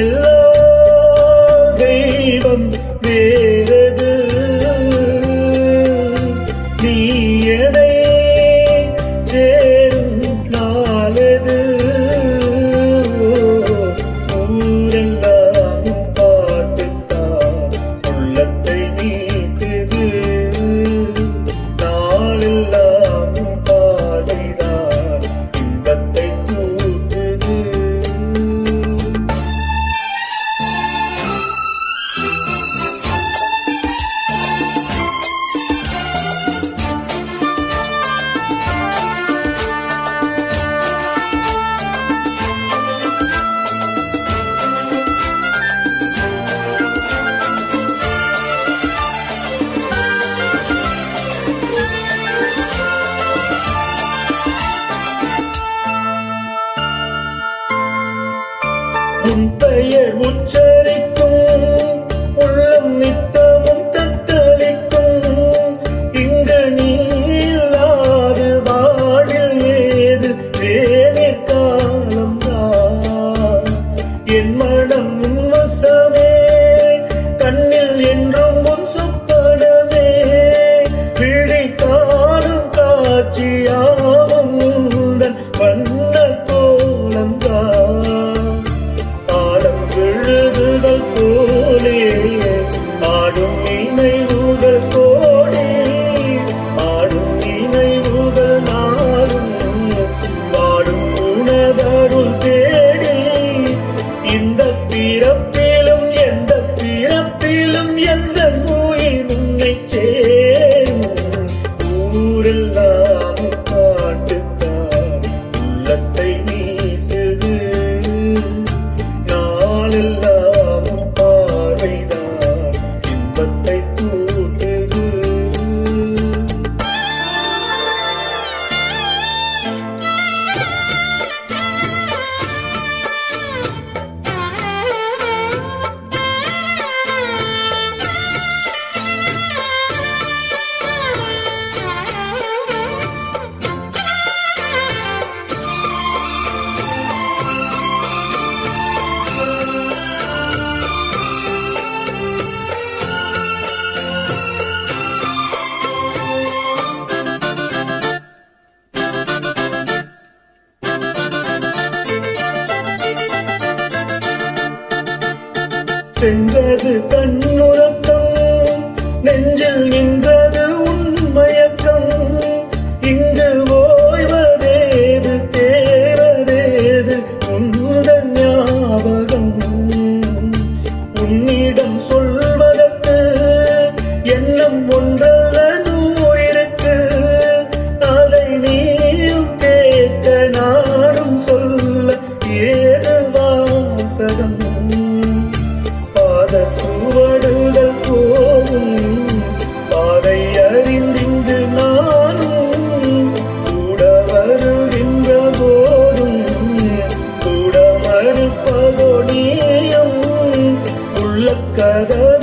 எல்லா தெய்வம் வே உன் பெயர் உச்ச சென்றது கண்ணுறக்கம் நெஞ்சில் நின்றது ಕದ